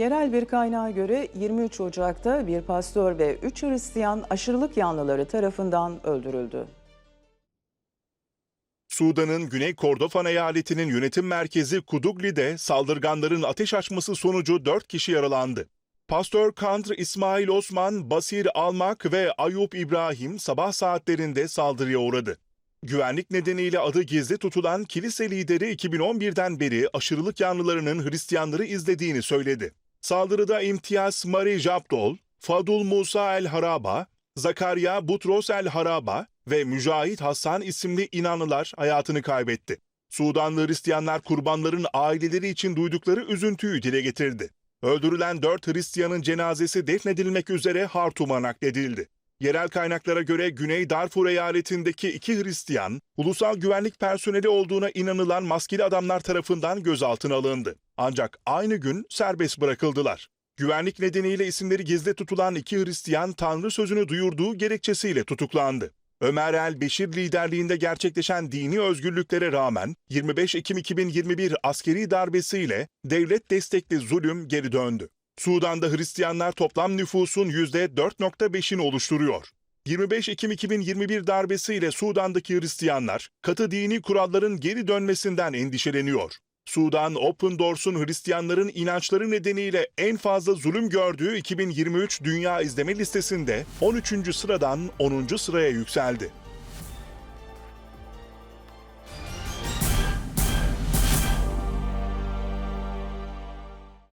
Yerel bir kaynağa göre 23 Ocak'ta bir pastör ve 3 Hristiyan aşırılık yanlıları tarafından öldürüldü. Sudan'ın Güney Kordofan eyaletinin yönetim merkezi Kudugli'de saldırganların ateş açması sonucu 4 kişi yaralandı. Pastör Kandr İsmail Osman, Basir Almak ve Ayup İbrahim sabah saatlerinde saldırıya uğradı. Güvenlik nedeniyle adı gizli tutulan kilise lideri 2011'den beri aşırılık yanlılarının Hristiyanları izlediğini söyledi. Saldırıda İmtiyaz Mari Jabdol, Fadul Musa El Haraba, Zakaria Butros El Haraba ve Mücahit Hasan isimli inanlılar hayatını kaybetti. Sudanlı Hristiyanlar kurbanların aileleri için duydukları üzüntüyü dile getirdi. Öldürülen dört Hristiyanın cenazesi defnedilmek üzere Hartum'a nakledildi. Yerel kaynaklara göre Güney Darfur eyaletindeki iki Hristiyan, ulusal güvenlik personeli olduğuna inanılan maskeli adamlar tarafından gözaltına alındı. Ancak aynı gün serbest bırakıldılar. Güvenlik nedeniyle isimleri gizli tutulan iki Hristiyan Tanrı sözünü duyurduğu gerekçesiyle tutuklandı. Ömer El Beşir liderliğinde gerçekleşen dini özgürlüklere rağmen 25 Ekim 2021 askeri darbesiyle devlet destekli zulüm geri döndü. Sudan'da Hristiyanlar toplam nüfusun %4.5'ini oluşturuyor. 25 Ekim 2021 darbesiyle Sudan'daki Hristiyanlar katı dini kuralların geri dönmesinden endişeleniyor. Sudan Open Doors'un Hristiyanların inançları nedeniyle en fazla zulüm gördüğü 2023 Dünya İzleme listesinde 13. sıradan 10. sıraya yükseldi.